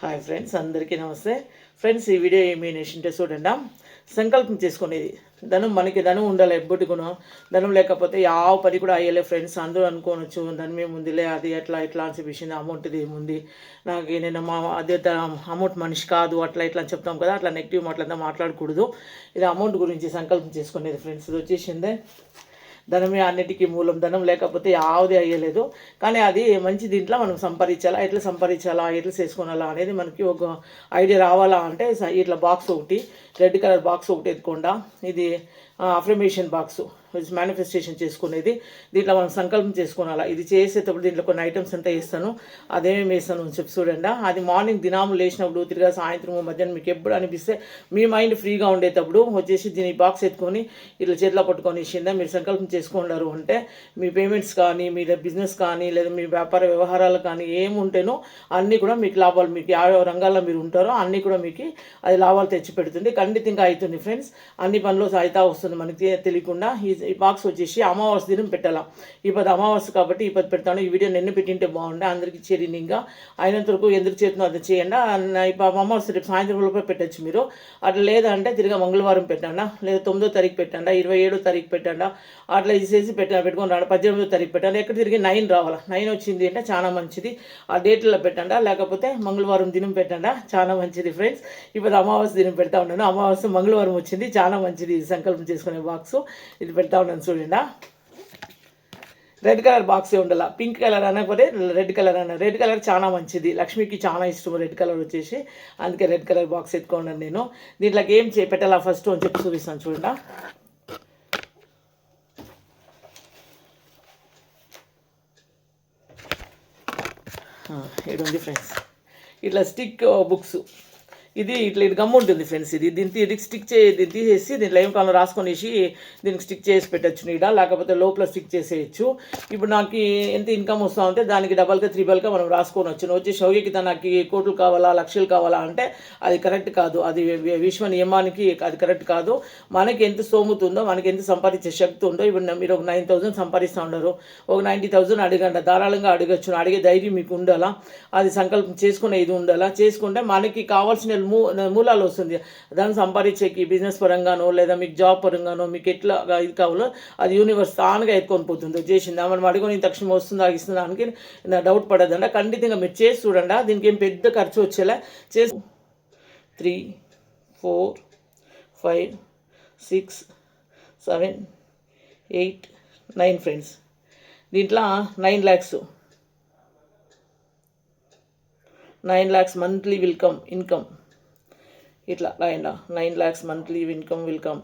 Hi friends అందరికీ నమస్తే. Friends ఈ వీడియో ఏమి నేసింటే చూడండి. సంకల్పం చేసుకునేది. ధనం మనకి ధనం ఉండాలి ఎబ్బుట్టుకును ధనం లేకపోతే యావ పని కూడా అయ్యలే ఫ్రెండ్స్ అందరూ అనుకోవచ్చు ధనం ఏముందిలే అది ఎట్లా ఎట్లా అని చెప్పేసి అమౌంట్ ఇది ఏముంది? నాకు నేను మా అదే అమౌంట్ మనిషి కాదు అట్లా ఇట్లా అని చెప్తాం కదా అట్లా నెగిటివ్ మాటలంతా మాట్లాడకూడదు. ఇది అమౌంట్ గురించి సంకల్పం చేసుకునేది ఫ్రెండ్స్ ఇది వచ్చేసిందే. ధనమే అన్నిటికీ మూలం ధనం లేకపోతే యావది అయ్యలేదు. కానీ అది మంచి దీంట్లో మనం సంపాదించాలా ఎట్లా సంపాదించాలా ఎట్లా చేసుకోవాలా అనేది మనకి ఒక ఐడియా రావాలా అంటే ఇట్లా బాక్స్ ఒకటి రెడ్ కలర్ బాక్స్ ఒకటి ఎత్తుకుండా. ఇది అఫర్మేషన్ బాక్స్ మేనిఫెస్టేషన్ చేసుకునేది. దీంట్లో మనం సంకల్పం చేసుకోవాలా ఇది చేసేటప్పుడు దీంట్లో కొన్ని ఐటమ్స్ అంతా వేస్తాను? అదేమేమి వేస్తాను అని చెప్పి చూడండి? అది మార్నింగ్ దినాము లేచినప్పుడు తిరిగా సాయంత్రం మధ్యాహ్నం మీకు ఎప్పుడు అనిపిస్తే మీ మైండ్ ఫ్రీగా ఉండేటప్పుడు వచ్చేసి దీని బాక్స్ ఎత్తుకొని ఇట్లా చేతిలో పట్టుకొని ఇచ్చిందా మీరు సంకల్పం చేసుకున్నారు అంటే మీ పేమెంట్స్ కానీ మీ బిజినెస్ కానీ లేదా మీ వ్యాపార వ్యవహారాలు కానీ ఏముంటేనో అన్నీ కూడా మీకు లాభాలు మీకు ಯಾವ రంగాల్లో మీరు ఉంటారో అన్నీ కూడా మీకు అది లాభాలు తెచ్చి పెడుతుంది ఖండితంగా అవుతుంది ఫ్రెండ్స్. అన్ని పనులు అయితే వస్తుంది మనకి తెలియకుండా. ఈ బాక్స్ వచ్చేసి అమావాస్య దినం పెట్టాలా. ఇప్పుడు అమావాస్య కాబట్టి ఇప్పుడు పెడతాను. ఈ వీడియో నిన్న పెట్టింటే బాగుండే. అందరికీ చేరింది ఇంకా. అయినంత వరకు ఎందుకు చేతున్నా అది చేయండి. ఇప్పుడు అమావాస్య రేపు సాయంత్రం లోపల పెట్టచ్చు మీరు. అట్లా లేదంటే తిరిగి మంగళవారం పెట్టండా. లేదా తొమ్మిదో తారీఖు పెట్టండా. ఇరవై ఏడో తారీఖు పెట్టండా. అట్లా ఇసేసి పెట్ట పెట్టుకొని రాండి. పద్దెనిమిదో తారీఖు పెట్టండి. ఎక్కడ తిరిగి నైన్ రావాలా. నైన్ వచ్చింది అంటే చాలా మంచిది. ఆ డేట్లో పెట్టండా. లేకపోతే మంగళవారం దినం పెట్టండా. చాలా మంచిది ఫ్రెండ్స్. ఇప్పుడు అమావాస్య దినం పెడతా ఉన్నాను. అమావాస్య మంగళవారం వచ్చింది. చాలా మంచిది సంకల్పం చేసుకునే బాక్స్ ఇది పెడతా ఉన్నాను చూడండి. రెడ్ కలర్ బాక్సే ఉండాల? పింక్ కలర్ అనకపోతే రెడ్ కలర్ అన్న. రెడ్ కలర్ చాలా మంచిది. లక్ష్మికి చాలా ఇష్టం రెడ్ కలర్ వచ్చేసి. అందుకే రెడ్ కలర్ బాక్స్ ఎత్తుకున్నాను నేను. దీంట్లోకి ఏం చే పెట్టాలా ఫస్ట్ అని చెప్పి చూపిస్తాను చూడండి. ఏడుంది ఫ్రెండ్స్ ఇట్లా స్టిక్ బుక్స్ ఇది ఇట్లా ఇది గమ్ ఉంటుంది ఫ్రెండ్స్ ఇది దీనికి ఇది స్టిక్ చే దీన్ని తీసేసి దీని లైవ్ కాలం రాసుకొనేసి దీనికి స్టిక్ చేసి పెట్టచ్చు నీడ లేకపోతే లోపల స్టిక్ చేసేయచ్చు. ఇప్పుడు నాకు ఎంత ఇన్కమ్ వస్తా ఉంటే దానికి డబల్గా త్రిబల్గా మనం రాసుకొని వచ్చు వచ్చి షౌగికి తనకి కోట్లు కావాలా లక్షలు కావాలా అంటే అది కరెక్ట్ కాదు. అది విశ్వ నియమానికి అది కరెక్ట్ కాదు. మనకి ఎంత సోముతుందో మనకి ఎంత సంపాదించే శక్తి ఉందో ఇప్పుడు మీరు ఒక నైన్ థౌసండ్ సంపాదిస్తూ ఉన్నారు. ఒక నైంటీ థౌసండ్ అడగండి. ధారాళంగా అడగచ్చు. అడిగే ధైర్యం మీకు ఉండాలా? అది సంకల్పం చేసుకునే ఇది ఉండాలా? చేసుకుంటే మనకి కావాల్సిన మూ మూలాలు వస్తుంది. దాన్ని సంపాదించేకి బిజినెస్ పరంగానో లేదా మీకు జాబ్ పరంగానో మీకు ఎట్లా ఇది కావాలో అది యూనివర్స్ తానుగా ఎత్తుకొని పోతుంది. చేసింది మనం అడుగుని తక్షణం వస్తుందా ఇస్తుందా అని నా డౌట్ పడదండి. ఖండితంగా మీరు చేసి చూడండి. దీనికి ఏం పెద్ద ఖర్చు వచ్చేలా చేసి three four five six seven eight nine friends దీంట్లో nine lakhs nine lakhs monthly will come income ఇట్లా రాయండి nine lakhs monthly income will come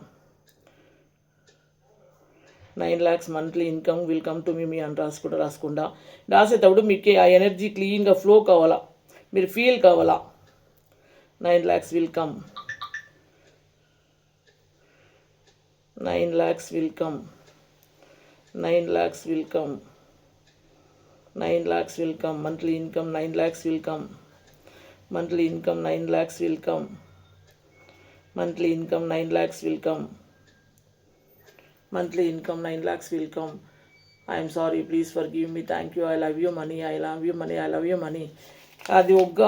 nine lakhs monthly income will come to me me అని రాసుకుంటా రాసుకుంటా. రాసేటప్పుడు మీకు ఆ energy క్లీన్గా ఫ్లో కావాలా? మీరు ఫీల్ కావాలా? Nine lakhs will come nine lakhs will come nine lakhs will come nine lakhs will come monthly income nine lakhs will come monthly income nine lakhs will come monthly income nine lakhs will come monthly income nine lakhs will come I'm sorry please forgive me thank you I love you money I love you money I love you money అది ఒక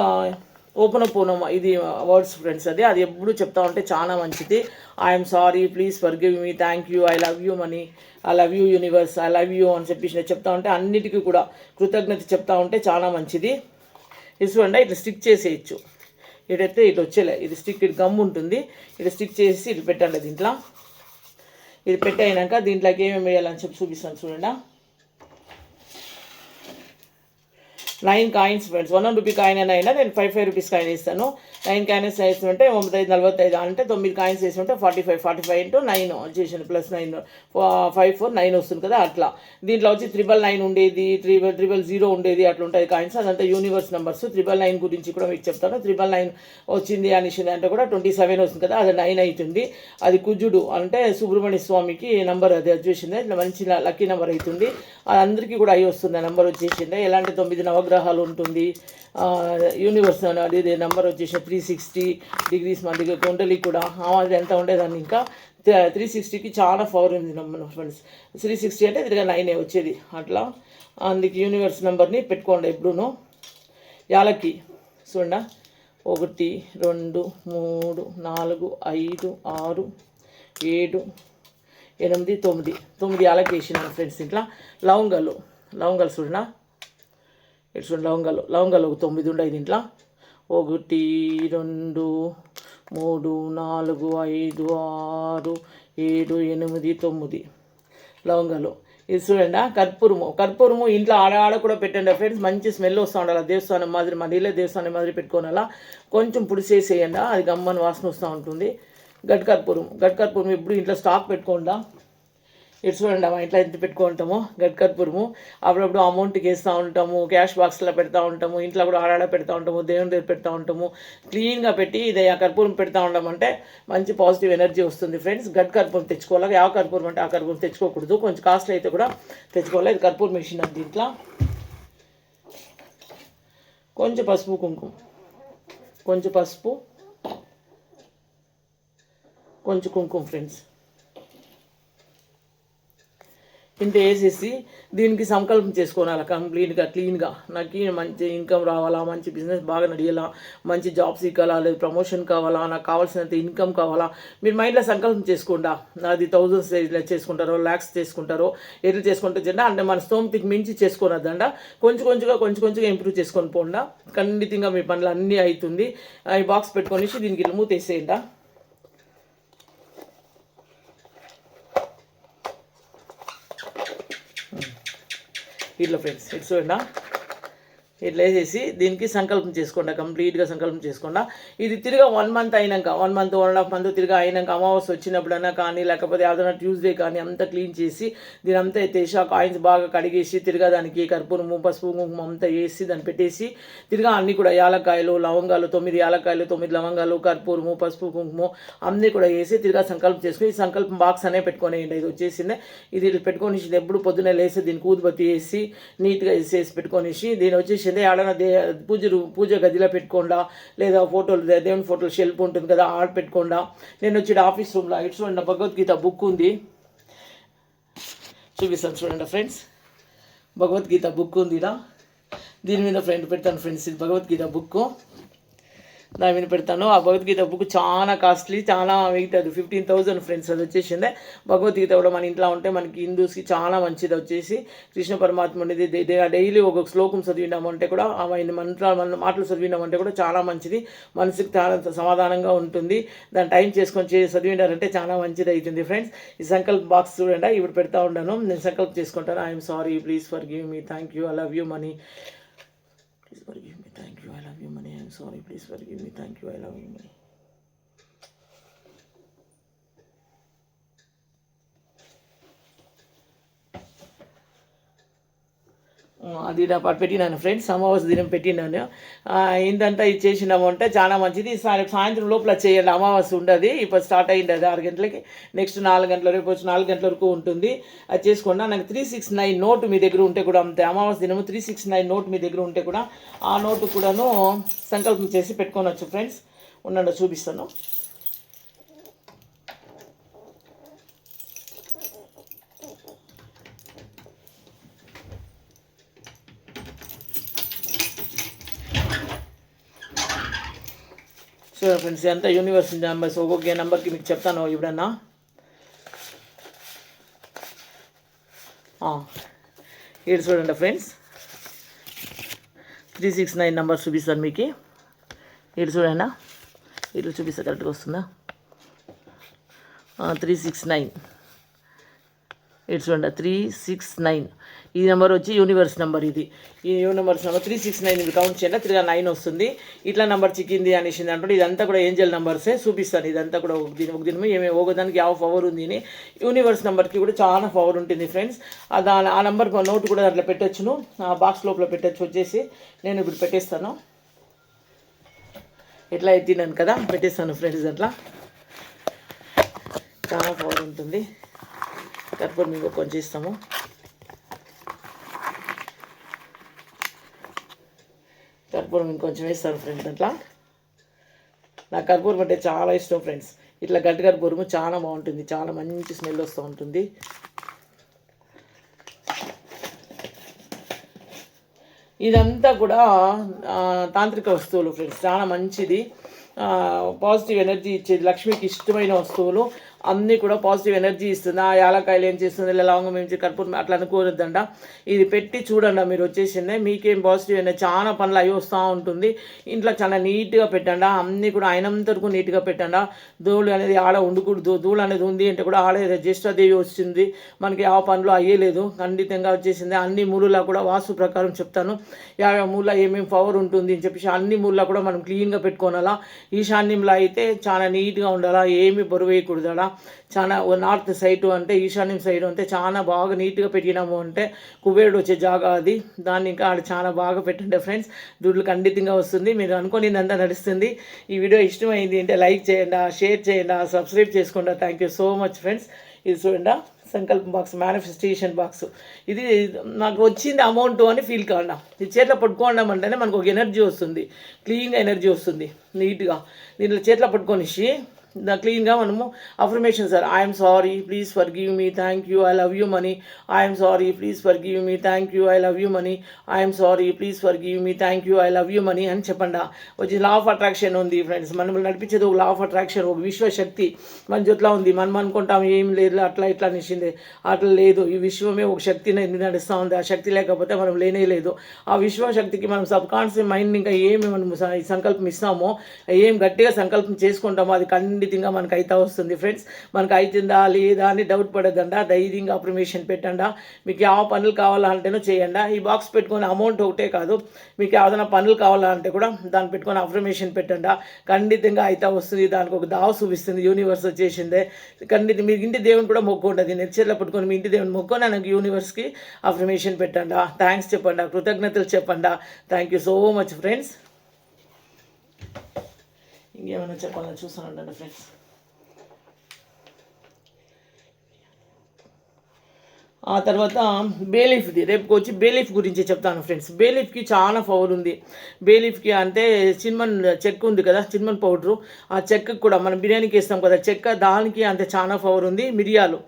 open పోనం ఇది words friends అది. అది ఎప్పుడు చెప్తా ఉంటే చాలా మంచిది. I'm sorry please forgive me thank you I love you money I love you universe I love you అని చెప్పేసి నేను చెప్తా ఉంటే అన్నిటికీ కూడా కృతజ్ఞత చెప్తా ఉంటే చాలా మంచిది. ఇసువండి ఇట్లా స్టిక్ చేసేయచ్చు. ఇటైతే ఇటు వచ్చేలే. ఇది స్టిక్ ఇటు గమ్ ఉంటుంది. ఇటు స్టిక్ చేసి ఇటు పెట్టండి దీంట్లో. ఇది పెట్టయినాక దీంట్లోకి ఏమేమి వేయాలని చెప్పి చూపిస్తాను చూడండి. Nine coins friends. One rupee coin అయినా అయినా నేను ఫైవ్ ఫైవ్ రూపీస్ కాయిన్ ఇస్తాను నైన్ కాయిన్స్ వేస్తుంటే తొమ్మిది ఐదు నలభై ఐదు అంటే తొమ్మిది కాయిన్స్ వేసుకుంటే forty five forty five into nine చేసాను plus nine five four nine వస్తుంది కదా అట్లా. దీంట్లో వచ్చి త్రిబల్ నైన్ ఉండేది త్రిబల్ త్రిబల్ జీరో ఉండేది అట్లా ఉంటాయి కాయిన్స్. అదంతా యూనివర్స్ నెంబర్స్ త్రిబల్ నైన్ గురించి కూడా మీకు చెప్తాను. త్రిబల్ నైన్ వచ్చింది అనేసి అంటే కూడా ట్వంటీ సెవెన్ వస్తుంది కదా అది నైన్ అవుతుంది. అది కుజుడు అంటే సుబ్రహ్మణ్య స్వామికి నెంబర్ అది వచ్చేసింది. ఇట్లా మంచి లక్కీ నెంబర్ అవుతుంది. అది అందరికీ కూడా అయి వస్తుంది ఆ నెంబర్ వచ్చేసింది. ఎలాంటి తొమ్మిది నవగ్రహాలు ఉంటుంది. యూనివర్స్ అనేది ఇది నెంబర్ వచ్చేసి త్రీ సిక్స్టీ డిగ్రీస్ మనకి కుండలి కూడా. అది ఎంత ఉండేదాన్ని ఇంకా త్రీ సిక్స్టీకి చాలా పవర్ ఉంది నెంబర్ ఫ్రెండ్స్ త్రీ సిక్స్టీ అంటే తిరిగా నైనే వచ్చేది. అట్లా. అందుకు యూనివర్స్ నెంబర్ని పెట్టుకోండి ఎప్పుడూనో. యాలకి చూడండి. ఒకటి రెండు మూడు నాలుగు ఐదు ఆరు ఏడు ఎనిమిది తొమ్మిది. తొమ్మిది యాలకి వేసినాను ఫ్రెండ్స్ ఇట్లా. లవంగాలు. లవంగాలు చూడనా ఇటు చూడండి లవంగాలు. లవంగాలు ఒక తొమ్మిది ఉన్నాయి దీంట్లో ఒకటి రెండు మూడు నాలుగు ఐదు ఆరు ఏడు ఎనిమిది తొమ్మిది. లవంగాలు. ఇది చూడండి? కర్పూరము. కర్పూరము ఇంట్లో ఆడ ఆడ కూడా పెట్టండి ఫ్రెండ్స్. మంచి స్మెల్ వస్తూ ఉండాలి. దేవస్థానం మాదిరి మా నీళ్ళే దేవస్థానం మాదిరి పెట్టుకోనాలా? కొంచెం పుడిసేసేయండి అది గమ్మని వాసన వస్తూ ఉంటుంది. గట్ కర్పూరం. గట్ కర్పూరం ఎప్పుడు ఇంట్లో స్టాక్ పెట్టుకోండా? ఇటు చూడండి మా ఇంట్లో ఎంత పెట్టుకుంటాము గట్ కర్పూరము అప్పుడప్పుడు అమౌంట్కి వేస్తూ ఉంటాము క్యాష్ బాక్స్లో పెడతా ఉంటాము ఇంట్లో కూడా ఆడాడ పెడతా ఉంటాము దేవుని దగ్గర పెడతా ఉంటాము. క్లీన్గా పెట్టి ఇది ఆ కర్పూరం పెడతా ఉండమంటే మంచి పాజిటివ్ ఎనర్జీ వస్తుంది ఫ్రెండ్స్ గట్ కర్పూరం తెచ్చుకోవాలి? ఆ కర్పూరం అంటే ఆ కర్పూరం తెచ్చుకోకూడదు. కొంచెం కాస్ట్లీ అయితే కూడా తెచ్చుకోవాలి? ఇది కర్పూరం మిషన్ అది దీంట్లో. కొంచెం పసుపు కుంకుమ. కొంచెం పసుపు. కొంచెం కుంకుమ ఫ్రెండ్స్ ఇంత వేసేసి దీనికి సంకల్పం చేసుకోవాలి కంప్లీట్గా క్లీన్గా. నాకు మంచి ఇన్కమ్ రావాలా మంచి బిజినెస్ బాగా నడియాలా మంచి జాబ్స్ ఇవ్వాలా లేదు ప్రమోషన్ కావాలా నాకు కావాల్సినంత ఇన్కమ్ కావాలా. మీరు మైండ్లో సంకల్పం చేసుకోండా. నాది థౌజండ్స్ చేసుకుంటారో ల్యాక్స్ చేసుకుంటారో ఎట్లా చేసుకుంటారు అంటే మన స్తోమతికి మించి చేసుకోనద్దండ కొంచెం కొంచెంగా కొంచెం కొంచెంగా ఇంప్రూవ్ చేసుకొని పోండా. ఖండితంగా మీ పనులు అన్నీ అవుతుంది ఈ బాక్స్ పెట్టుకొని దీనికి ఇల్లు మూతేసేయండా. ఇట్లా ఫ్రెండ్స్ ఇట్స్ చూడండి ఇట్లా వేసేసి దీనికి సంకల్పం చేసుకోండి కంప్లీట్గా సంకల్పం చేసుకోండి ఇది తిరిగా వన్ మంత్ అయినాక one month one and half month తిరిగా అయినాక అమావాస్య వచ్చినప్పుడైనా కానీ లేకపోతే ఏదైనా ట్యూస్డే కానీ అంతా క్లీన్ చేసి దీని అంతా ఎత్తేసి ఆ కాయిన్స్ బాగా కడిగేసి తిరిగా దానికి కర్పూరము పసుపు కుంకుమ అంతా వేసి దాన్ని పెట్టేసి తిరిగా అన్నీ కూడా యాలక్కాయలు లవంగాలు తొమ్మిది యాలక్కాయలు తొమ్మిది లవంగాలు కర్పూరము పసుపు కుంకుమ అన్నీ కూడా వేసి తిరిగా సంకల్పం చేసుకుని ఈ సంకల్పం బాక్స్ అనే పెట్టుకునేయండి ఇది వచ్చేసిందే. ఇది పెట్టుకొని ఎప్పుడు పొద్దున్నే లేసి దీనికి ఊదుబత్తి వేసి నీట్గా వేసేసి పెట్టుకొనేసి దీని వచ్చేసి వచ్చింది ఆడన దే పూజ పూజ గదిలో పెట్టుకోండా లేదా ఫోటోలు దేవుని ఫోటోలు షెల్ఫ్ ఉంటుంది కదా ఆడ పెట్టుకోండా. నేను వచ్చి ఆఫీస్ రూమ్లో ఇటు చూడండి భగవద్గీత బుక్ ఉంది. చూపిస్తాను చూడండి ఫ్రెండ్స్. భగవద్గీత బుక్ ఉంది ఇలా దీని మీద ఫ్రెండ్ పెడతాను ఫ్రెండ్స్ ఇది భగవద్గీత బుక్ దాని మీద పెడతాను. ఆ భగవద్గీత బుక్ చాలా కాస్ట్లీ చాలా మిగతాది. ఫిఫ్టీన్ థౌజండ్ ఫ్రెండ్స్ అది వచ్చేసిందే. భగవద్గీత కూడా మన ఇంట్లో ఉంటే మనకి హిందూస్కి చాలా మంచిది వచ్చేసి. కృష్ణ పరమాత్మునిది డైలీ ఒక శ్లోకం చదివినామంటే కూడా ఆయన మంత్రాలు మన మాటలు చదివినామంటే కూడా చాలా మంచిది. మనసుకి చాలా సమాధానంగా ఉంటుంది. దాని టైం చేసుకొని చేసి చదివినారంటే చాలా మంచిది అవుతుంది ఫ్రెండ్స్. ఈ సంకల్ప్ బాక్స్ చూడండి ఇప్పుడు పెడతా ఉన్నాను. నేను సంకల్పం చేసుకుంటాను. I'm sorry please forgive me. Thank you. I love you money. Please forgive me. sorry. Please forgive me. Thank you. I love you. అది నా పాటు పెట్టినాను ఫ్రెండ్స్ అమావాస్య దినం పెట్టినాను. ఇంతంతా ఇచ్చేసినాము అంటే చాలా మంచిది. సాయంత్రం లోపల చేయాలి అమావాస్య ఉండదు. ఇప్పుడు స్టార్ట్ అయ్యింది అది ఆరు గంటలకి. నెక్స్ట్ నాలుగు గంటల రేపు వచ్చి నాలుగు గంటల వరకు ఉంటుంది. అది చేసుకోండి. నాకు త్రీ సిక్స్ నైన్ నోట్ మీ దగ్గర ఉంటే కూడా అంతే. అమావాస్య దినము త్రీ సిక్స్ నైన్ నోట్ మీ దగ్గర ఉంటే కూడా ఆ నోటు కూడాను సంకల్పం చేసి పెట్టుకోవచ్చు ఫ్రెండ్స్. ఉండండి చూపిస్తాను. సో ఫ్రెండ్స్ ఎంత యూనివర్సిటీ నెంబర్స్ ఒక్కొక్క నెంబర్కి మీకు చెప్తాను ఎప్పుడన్నా ఏడు చూడండి friends. Three six nine number చూపిస్తాను మీకు. ఏడు చూడండి. ఇటు చూపిస్తా కరెక్ట్గా వస్తుందా? త్రీ సిక్స్ నైన్ ఇట్స్ చూడండి త్రీ సిక్స్ నైన్. ఈ నెంబర్ వచ్చి యూనివర్స్ నెంబర్ ఇది. ఈ universe number three six nine ఇది కౌంట్ చేయండి. త్రీ నైన్ వస్తుంది. ఇట్లా నెంబర్ చిక్కింది అనేసి అంటే ఇదంతా కూడా ఏంజల్ నెంబర్సే చూపిస్తాను. ఇదంతా కూడా ఒక దీని ఒక దీని ఏమి ఒకదానికి ಯಾವ పవర్ ఉంది అని. యూనివర్స్ నెంబర్కి కూడా చాలా పవర్ ఉంటుంది ఫ్రెండ్స్ దాని ఆ నెంబర్ నోట్ కూడా అట్లా పెట్టచ్చును. ఆ బాక్స్ లోపల పెట్టచ్చు వచ్చేసి. నేను ఇప్పుడు పెట్టేస్తాను. ఎట్లా ఎత్తినాను కదా. పెట్టేస్తాను ఫ్రెండ్స్ అట్లా. చాలా పవర్ ఉంటుంది. కర్పూరం మేము కొంచెం ఇస్తాము కర్పూరం ఇంకొంచెం వేస్తాను ఫ్రెండ్స్ అట్లా నాకు కర్పూరం అంటే చాలా ఇష్టం ఫ్రెండ్స్ ఇట్లా గట్టి కర్పూరము చాలా బాగుంటుంది చాలా మంచి స్మెల్ వస్తూ ఉంటుంది ఇదంతా కూడా తాంత్రిక వస్తువులు ఫ్రెండ్స్ చాలా మంచిది పాజిటివ్ ఎనర్జీ ఇచ్చేది లక్ష్మికి ఇష్టమైన వస్తువులు అన్నీ కూడా పాజిటివ్ ఎనర్జీ ఇస్తుంది. ఆ యాలకాయలు ఏం చేస్తుంది? లవంగం ఏం చేస్తుంది? కర్పూరం అట్లా అనుకోవద్దంట. ఇది పెట్టి చూడండి మీరు వచ్చేసిందే. మీకేం పాజిటివ్ అయినా చాలా పనులు అవి వస్తూ ఉంటుంది. ఇంట్లో చాలా నీట్గా పెట్టండి. అన్నీ కూడా అయినంతరకు నీట్గా పెట్టండి. ధూళి అనేది ఆడ ఉండకూడదు. ధూళి అనేది ఉంది అంటే కూడా ఆడ జ్యేష్ఠదేవి వచ్చింది. మనకి ఆ పనులు అయ్యలేదు. ఖండితంగా వచ్చేసింది. అన్ని మూలలా కూడా వాస్తు ప్రకారం చెప్తాను. యాభై మూల ఏమేమి పవర్ ఉంటుంది అని చెప్పేసి అన్ని మూలలా కూడా మనం క్లీన్గా పెట్టుకోనాలా ఈశాన్యంలో అయితే చాలా నీట్గా ఉండాలా. ఏమి బరువేయకూడదా చాలా నార్త్ సైడ్ అంటే ఈశాన్యం సైడ్ అంటే చాలా బాగా నీట్గా పెట్టినాము అంటే కుబేరుడు వచ్చే జాగా అది. దాన్ని ఇంకా ఆడ చాలా బాగా పెట్టండి ఫ్రెండ్స్. దుడ్లు ఖండితంగా వస్తుంది. మీరు అనుకునేదంతా నడుస్తుంది. ఈ వీడియో ఇష్టమైంది అంటే లైక్ చేయండి షేర్ చేయండి సబ్స్క్రైబ్ చేసుకోండి. Thank you so much friends ఇది చూడండి సంకల్పం బాక్స్ మేనిఫెస్టేషన్ బాక్స్ ఇది నాకు వచ్చింది అమౌంట్ అని ఫీల్ కావడం ఈ చేతిలో పట్టుకోవడం అంటేనే మనకు ఒక ఎనర్జీ వస్తుంది. క్లీన్గా ఎనర్జీ వస్తుంది. నీట్గా దీంట్లో చేతిలో పట్టుకొనిసి క్లీన్గా మనము affirmation sir I'm sorry please forgive me thank you I love you money I'm sorry please forgive me thank you I love you money I'm sorry please forgive me thank you I love you money అని చెప్పండి. వచ్చి law of attraction ఉంది friends మనం నడిపించేది ఒక లా of attraction ఒక విశ్వశక్తి. మన జొట్లా ఉంది. మనం అనుకుంటాం ఏం లేదు అట్లా ఇట్లా నిచ్చింది అట్లా లేదు. ఈ విశ్వమే ఒక శక్తిని నడుస్తూ ఉంది. ఆ శక్తి లేకపోతే మనం లేనే లేదు. ఆ విశ్వశక్తికి మనం సబ్ కాన్షియస్ మైండ్ ఇంకా ఏమి మనం సంకల్పం ఇస్తామో ఏం గట్టిగా సంకల్పం చేసుకుంటామో అది ఖండితంగా మనకు అయితే వస్తుంది. ఫ్రెండ్స్ మనకు అవుతుందా లేదా అని డౌట్ పడద్దండా. ధైర్యంగా అప్రిమేషన్ పెట్టండా. మీకు ఏ పనులు కావాలంటేనో చేయండి. ఈ బాక్స్ పెట్టుకుని అమౌంట్ ఒకటే కాదు. మీకు ఏదైనా పనులు కావాలంటే కూడా దాన్ని పెట్టుకొని అఫర్మేషన్ పెట్టండి. ఖండితంగా అయితే వస్తుంది. దానికి ఒక దావ చూపిస్తుంది. యూనివర్స్ వచ్చేసిందే. ఖండిత మీ ఇంటి దేవుని కూడా మొక్కు ఉంటుంది. నెచ్చర్లో పట్టుకొని మీ ఇంటి దేవుని మొక్కుని నాకు యూనివర్స్కి అఫర్మేషన్ పెట్టండి. థ్యాంక్స్ చెప్పండి. కృతజ్ఞతలు చెప్పండి. Thank you so much friends ఇంకేమైనా చెప్పాలని చూస్తానండి ఫ్రెండ్స్ ఆ తర్వాత బేలీఫ్ది రేపుకి వచ్చి బేలీఫ్ గురించి చెప్తాను ఫ్రెండ్స్. బేలీఫ్కి చాలా పవర్ ఉంది. బేలీఫ్కి అంటే చిన్మన్ చెక్క ఉంది కదా చిన్మన్ పౌడరు. ఆ చెక్కకు కూడా మనం బిర్యానీకి వేస్తాం కదా చెక్క దానికి అంతే చాలా పవర్ ఉంది. మిరియాలు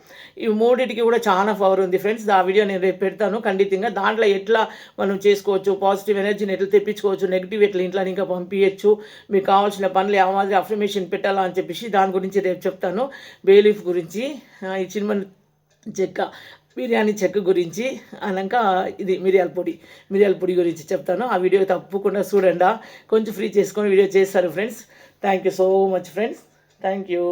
ఈ మూడింటికి కూడా చాలా పవర్ ఉంది ఫ్రెండ్స్. ఆ వీడియో నేను రేపు పెడతాను ఖండితంగా. దాంట్లో ఎట్లా మనం చేసుకోవచ్చు పాజిటివ్ ఎనర్జీని ఎట్లా తెప్పించుకోవచ్చు నెగిటివ్ ఎట్లా ఇంట్లో ఇంకా పంపించచ్చు మీకు కావాల్సిన పనులు ఏ మాదిరి అఫర్మేషన్ పెట్టాలా అని చెప్పేసి దాని గురించి రేపు చెప్తాను. బేలీఫ్ గురించి ఈ చిన్మన్ చెక్క బిర్యానీ చెక్క గురించి అనక ఇది మిరియాల పొడి మిరియాల పొడి గురించి చెప్తాను. ఆ వీడియో తప్పకుండా చూడండి. కొంచెం ఫ్రీ చేసుకొని వీడియో చేస్తారు friends thank you so much friends thank you